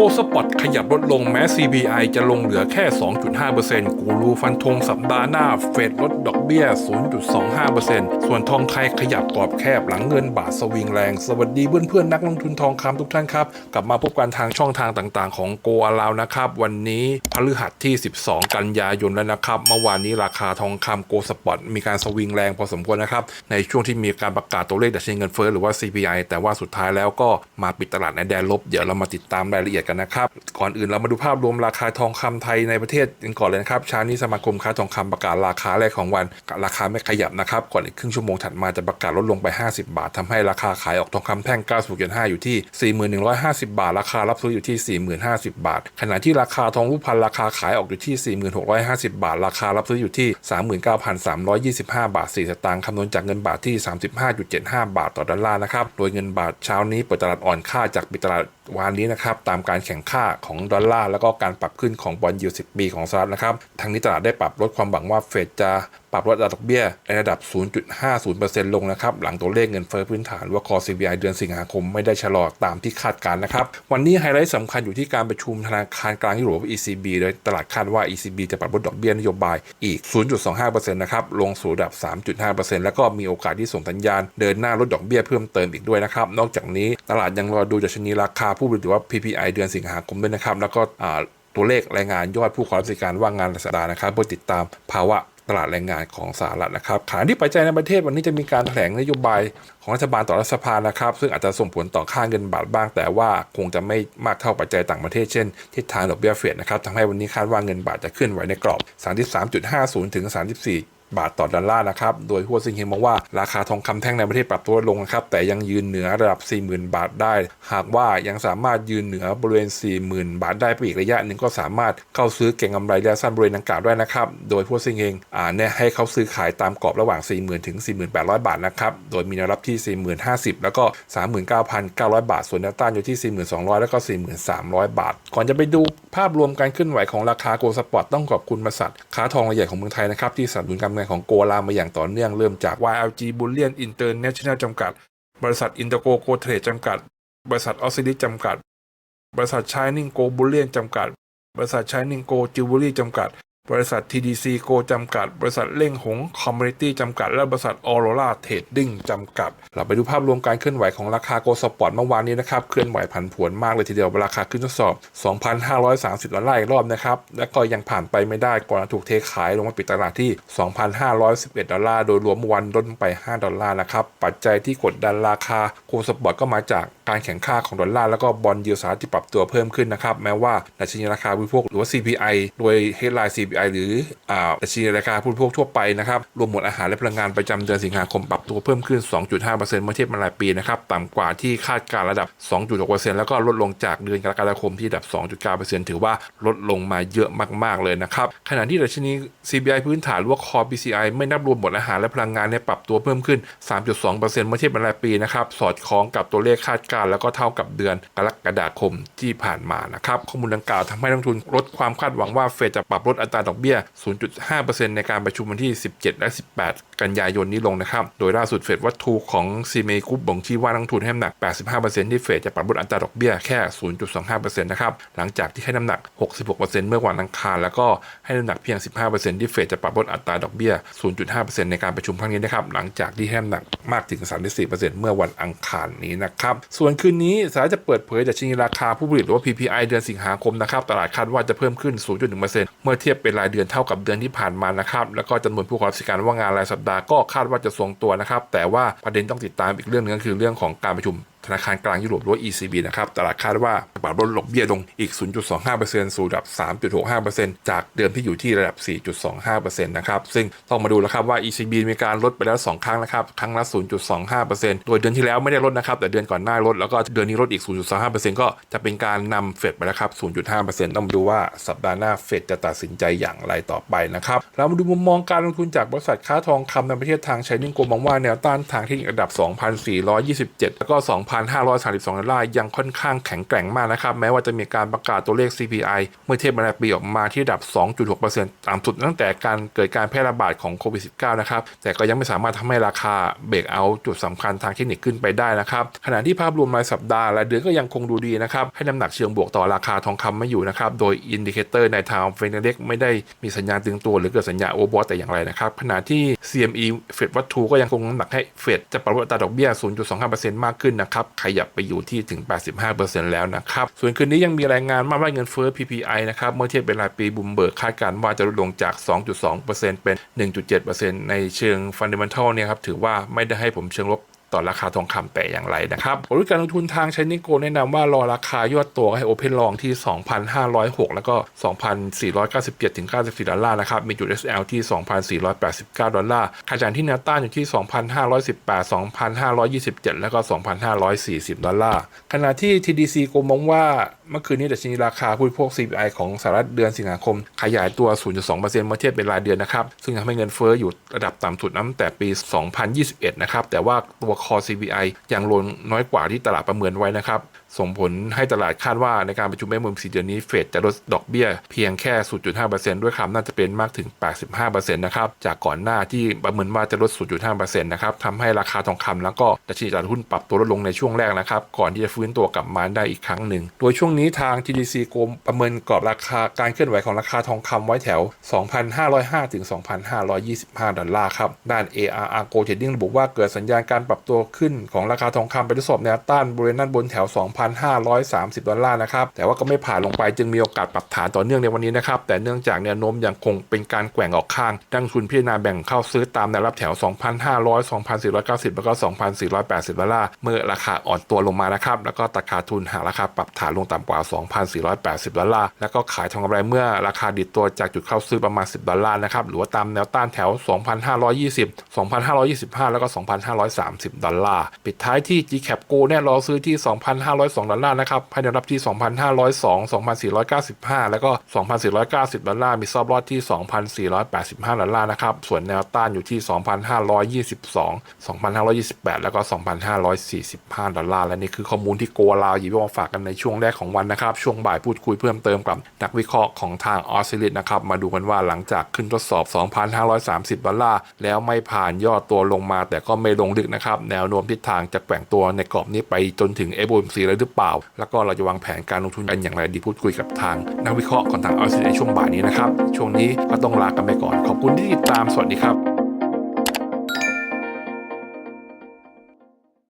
กสปอตขยับลดลงแม้ CPI จะลงเหลือแค่ 2.5%กูรูฟันธงสัปดาห์หน้าเฟดลดดอกเบี้ย 0.25%ส่วนทองไทยขยับกรอบแคบหลังเงินบาทสวิงแรง สวัสดีเพื่อนๆนักลงทุนทองคำทุกท่านครับ กลับมาพบกันทางช่องทางต่างๆ ของโกอาลาวนะครับ วันนี้พฤหัสที่ 12 กันยายนแล้วนะครับ เมื่อวานนี้ราคาทองคำโกสปอตมีการสวิงแรงพอสมควรนะครับ ในช่วงที่มีการประกาศตัวเลขดัชนีเงินเฟ้อหรือว่า CPI แต่ว่าสุดท้ายแล้วก็มาปิดตลาดในแดนลบเดี๋ยวเรามาติดตามรายละเอียดกันนะครับ ก่อนอื่นเรามาดูภาพรวมราคาทองคำไทยในประเทศกันก่อนเลยนะครับเช้านี้สมาคมค้าทองคำประกาศราคาแรกของวัน ราคาไม่ขยับนะครับ ก่อนอีกครึ่งชั่วโมงถัดมาจะประกาศลดลงไป 50 บาททำให้ราคาขายออกทองคำแท่ง90.5อยู่ที่ 4150 บาท ราคารับซื้ออยู่ที่ 4050 บาท ขณะที่ราคาทองรูปพรรณราคาขายออกอยู่ที่ 4650 บาท ราคารับซื้ออยู่ที่ 39,325 บาท 4 สตางค์คำนวณจากเงินบาทที่ 35.75 บาทต่อดอลลาร์นะครับ โดยเงินบาทเช้านี้เปิดตลาดอ่อนค่าจากปิดตลาดวานนี้นะครับตามการแข่งค่าของดอลลาร์แล้วก็การปรับขึ้นของบอลยูสิบปีของสหรัฐนะครับทางนี้ตลาดได้ปรับลดความหวังว่าเฟดจะ ปรับลดอัตราดอกเบี้ยในระดับ 0.50%ลงนะครับ หลังตัวเลขเงินเฟ้อพื้นฐานว่าคอ CPI เดือนสิงหาคมไม่ได้ชะลอตามที่คาดการณ์นะครับ วันนี้ไฮไลท์สำคัญอยู่ที่การประชุมธนาคารกลางยุโรป ECB โดยตลาดคาดว่า ECB จะปรับลดดอกเบี้ยนโยบายอีก 0.25%นะครับ ลงสู่ระดับ 3.5%แล้วก็มีโอกาสที่ส่งสัญญาณเดินหน้าลดดอกเบี้ยเพิ่มเติมอีกด้วยนะครับ นอกจากนี้ตลาดยังรอดูดัชนีราคาผู้ผลิตหรือว่า PPI เดือนสิงหาคมด้วยนะครับ แล้วก็ตัวเลขรายงานยอดผู้ขอรับสิการว่างงานรายสัปดาห์นะครับเพื่อติดตามภาวะ ตลาดแรงงานของสหรัฐนะครับขณะที่ปัจจัยในประเทศวันนี้จะมีการแถลงนโยบายของรัฐบาลต่อรัฐสภานะครับ ซึ่งอาจจะส่งผลต่อค่าเงินบาทบ้าง แต่ว่าคงจะไม่มากเท่าปัจจัยต่างประเทศเช่นทิศทางดอกเบี้ยเฟดนะครับทำให้วันนี้คาดว่าเงินบาทจะขึ้นไหวในกรอบ 33.50 ถึง 34 บาทต่อดอลลาร์นะครับ โดยหัวซิงเฮงมองว่าราคาทองคำแท่งในประเทศปรับตัวลงนะครับ แต่ยังยืนเหนือระดับ 40,000 บาทได้ หากว่ายังสามารถยืนเหนือบริเวณ 40,000 บาทได้ไปอีกระยะหนึ่งก็สามารถเข้าซื้อเก่งกำไรระยะสั้นบริเวณดังกล่าวได้นะครับ โดยหัวซิงเฮงอ่าแนะให้เขาซื้อขายตามกรอบระหว่าง 40,000 ถึง4,800 บาทนะครับ โดยมีแนวรับที่ 40,050 แล้วก็ 39,900 บาท ส่วนแนวต้านอยู่ที่ 42,000แล้วก็ 43,000 บาท ก่อนจะไปดูภาพรวมการเคลื่อนไหวของราคาโกลสปอร์ตต้องขอบคุณบริษัทค้าทองรายใหญ่ของเมืองไทยนะครับที่สนับสนุนการงานของโกลามาอย่างต่อเนื่องเริ่มจาก YLG Bullion International จำกัด บริษัท Interco g o t r a d e จำกัด บริษัทออสซิลิจำกัด บริษัท Shining Go Bullion จำกัด บริษัท Shining Go Jewelry จำกัด บริษัท TDC Go จำกัด บริษัทเล่งหงคอมมูนิตี้จำกัด และบริษัท Aurora Trading จำกัด เราไปดูภาพรวมการเคลื่อนไหวของราคาโกลสปอร์ตเมื่อวานนี้นะครับ เคลื่อนไหวผันผวนมากเลยทีเดียว ราคาขึ้นทดสอบ 2,530ดอลลาร์อีกรอบนะครับ แล้วก็ยังผ่านไปไม่ได้ก่อนถูกเทขายลงมาปิดตลาดที่ 2,511 ดอลลาร์ โดยรวมวันลดไป 5 ดอลลาร์นะครับ ปัจจัยที่กดดันราคาโกลสปอร์ตก็มาจาก การแข่งข้าของดอลลาร์แล้วก็บอลยูสหรัฐที่ปรับตัวเพิ่มขึ้นนะครับ แม้ว่าดัชนีราคาผู้บริโภคหรือว่า CPI โดย headline CPI หรืออ่าดัชนีราคาผู้บริโภคทั่วไปนะครับรวมหมวดอาหารและพลังงานประจำเดือนสิงหาคมปรับตัวเพิ่มขึ้น 2.5%เมื่อเทียบมารายปีนะครับต่ำกว่าที่คาดการระดับ 2.6%แล้วก็ลดลงจากเดือนกรกฎาคมที่ระดับ 2.9%ถือว่าลดลงมาเยอะมาก ๆ เลยนะครับขณะที่ดัชนี CPI พื้นฐานหรือว่า Core PCI ไม่นับรวมหมดอาหารและพลังงานเนี่ยปรับตัวเพิ่มขึ้น 3.2%เมื่อเทียบมารายปีนะครับสอดคล้องกับตัวเลขคาดการณ์แล้วก็เท่ากับเดือนกรกฎาคมที่ผ่านมานะครับข้อมูลดังกล่าวทำให้นักลงทุนลดความคาดหวังว่าเฟดจะปรับลดอัตราดอกเบี้ย 0.5%ในการประชุมวันที่ 17 และ 18 กันยายนนี้ลงนะครับ โดยล่าสุดเฟดวัตถุของซีเมกุปบ่งชี้ว่านักลงทุนให้น้ำหนัก 85%ที่เฟดจะปรับลดอัตราดอกเบี้ยแค่ 0.25%นะครับหลังจากที่ให้น้ำหนัก 66%เมื่อวันอังคาร แล้วก็ให้น้ำหนักเพียง 15%ที่เฟดจะปรับลดอัตราดอกเบี้ย 0.5%ในการประชุมครั้งนี้นะครับหลังจากที่ให้น้ำหนักมากถึง 34%เมื่อวันอังคารนี้นะครับส่วนคืนนี้สหรัฐจะเปิดเผยดัชนีราคาผู้ผลิตหรือว่า PPI เดือนสิงหาคมนะครับตลาดคาดว่าจะเพิ่มขึ้น 0.1%เมื่อเทียบเป็นรายเดือนเท่ากับเดือนที่ผ่านมานะครับแล้วก็จำนวนผู้ขอรับสิทธิการว่างงานรายสัปดาห์ก็คาดว่าจะทรงตัวนะครับแต่ว่าประเด็นต้องติดตามอีกเรื่องหนึงก็คือเรื่องของการประชุม นาคารกลางยุโรปหรือว่า ECB นะครับตลาดคาดว่าปรับลดดอกเบี้ยลงอีก 0.25%สู่ระดับ 3.65%จากเดิมที่อยู่ที่ระดับ 4.25%นะครับซึ่งต้องมาดูแล้วครับว่า ECB มีการลดไปแล้ว 2 ครั้งนะครับครั้งละ 0.25%โดยเดือนที่แล้วไม่ได้ลดนะครับแต่เดือนก่อนหน้าลดแล้วก็เดือนนี้ลดอีก 0.25%ก็จะเป็นการนำเฟดไปแล้วครับ 0.5%ต้องมาดูว่าสัปดาห์หน้าเฟดจะตัดสินใจอย่างไรต่อไปนะครับเรามาดูมุมมองการลงทุนจากบริษัทค้าทองคำในประเทศทางไชนิ่งโกมองว่าแนวต้านทางเทคนิคระดับ 2,427 แล้วก็2,000 2,532ดอลลาร์ยังค่อนข้างแข็งแกร่งมากนะครับ แม้ว่าจะมีการประกาศตัวเลข CPI เมื่อเทียบรายปีออกมาที่ระดับ 2.6%ต่ำสุดตั้งแต่การเกิดการแพร่ระบาดของโควิด -19 นะครับ แต่ก็ยังไม่สามารถทำให้ราคาเบรกเอาจุดสำคัญทางเทคนิคขึ้นไปได้นะครับ ขณะที่ภาพรวมรายสัปดาห์และเดือนก็ยังคงดูดีนะครับ ให้น้ำหนักเชิงบวกต่อราคาทองคำไม่อยู่นะครับ โดยอินดิเคเตอร์ในทางเฟนเล็กไม่ได้มีสัญญาณตึงตัวหรือเกิดสัญญาโอเวอร์บอทแต่อย่างไรนะครับขณะที่ CME เฟดวัตถุก็ยังคงน้ำหนักให้เฟดจะปรับลดอัตราดอกเบี้ย 0.25%มากขึ้นนะครับขยับไปอยู่ที่ถึง 85%แล้วนะครับ ส่วนคืนนี้ยังมีรายงานมาว่าเงินเฟ้อ PPI นะครับเมื่อเทียบเป็นรายปีบุมเบิร์กคาดการณ์ว่าจะลดลงจาก 2.2%เป็น 1.7%ในเชิงฟันเดเมนทัลเนี่ยครับถือว่าไม่ได้ให้ผมเชิงลบ ต่อราคาทองคำแต่อย่างไรนะครับบริการลงทุนทางชนิโกแนะนำว่ารอราคาย่อตัวให้โอเพนลองที่ 2,506 แล้วก็ 2,497ถึง94 ดอลลาร์นะครับมีจุด SL ที่ 2,489 ดอลลาร์ค่าจายที่แนวต้านอยู่ที่ 2,518 2,527 แล้วก็ 2,540 ดอลลาร์ขณะที่ TDC โกมองว่าเมื่อคืนนี้ดัชนีราคาผู้บริโภค CPI ของสหรัฐเดือนสิงหาคม ขยายตัว 0.2%เมื่อเทียบเป็นรายเดือนนะครับ ซึ่งทำให้เงินเฟ้ออยู่ระดับต่ำสุดนับแต่ปี 2021 นะครับ แต่ว่าตัวคอ CPI ยังลงน้อยกว่าที่ตลาดประเมินไว้นะครับ ส่งผลให้ตลาดคาดว่าในการประชุมแม่มุม4เดือนนี้เฟดจะลดดอกเบี้ยเพียงแค่ 0.5%ด้วยคำน่าจะเป็นมากถึง 85%นะครับ จากก่อนหน้าที่ประเมินว่าจะลด 0.5%นะครับทำให้ราคาทองคำแล้วก็ดัชนีตลาดหุ้นปรับตัวลดลงในช่วงแรกนะครับ ก่อนที่จะฟื้นตัวกลับมาได้อีกครั้งหนึ่ง โดยช่วงนี้ทาง TDC โกมประเมินกรอบราคาการเคลื่อนไหวของราคาทองคำไว้แถว 2,505ถึง2,525 ดอลลาร์ครับ ด้าน ARR Go Trading ระบุว่าเกิดสัญญาณการปรับตัวขึ้นของราคาทองคำไปทดสอบแนวต้านบริเวณด้านบนแถว 2, 2,530 ดอลลาร์นะครับ แต่ว่าก็ไม่ผ่านลงไปจึงมีโอกาสปรับฐานต่อเนื่องในวันนี้นะครับ แต่เนื่องจากแนวโน้มยังคงเป็นการแกว่งออกข้างดังทุนพิจารณาแบ่งเข้าซื้อตามแนวรับแถว 2,500 2,490 แล้วก็ 2,480 ดอลลาร์ เมื่อราคาอ่อนตัวลงมานะครับ แล้วก็ตัดขาดทุนหาราคาปรับฐานลงต่ำกว่า 2,480 ดอลลาร์ แล้วก็ขายทองกำไรเมื่อราคาดิดตัวจากจุดเข้าซื้อประมาณ 10 ดอลลาร์นะครับ หรือว่าตามแนวต้านแถว 2,520 2,525 แล้วก็ 2,530 ดอลลาร์ ปิดท้ายที่ GCAP Go เนี่ยรอซื้อที่2,502 ดอลลาร์นะครับภายในรับที่ 2,502 2,495 แล้วก็ 2,490 ดอลลาร์ มีซอบลอดที่ 2,485 ดอลลาร์นะครับ ส่วนแนวต้านอยู่ที่ 2,522 2,528 แล้วก็ 2,545 ดอลลาร์ และนี่คือข้อมูลที่โกลาวหยิบมาฝากกันในช่วงแรกของวันนะครับ ช่วงบ่ายพูดคุยเพิ่มเติมกับนักวิเคราะห์ของทางออสเตรเลียนะครับ มาดูกันว่าหลังจากขึ้นทดสอบ 2,530 ดอลลาร์ แล้วไม่ผ่านย่อตัวลงมา แต่ก็ไม่ลงลึกนะครับ แนวโน้มทิศทางจะแกว่งตัวในกรอบนี้ไปจนถึง FOMC เลหรือเปล่า แล้วก็เราจะวางแผนการลงทุนกันอย่างไรดีพูดคุยกับทางนักวิเคราะห์ของทางออสเตรเลียในช่วงบ่ายนี้นะครับ ช่วงนี้ก็ต้องลากันไปก่อน ขอบคุณที่ติดตามสวัสดีครับ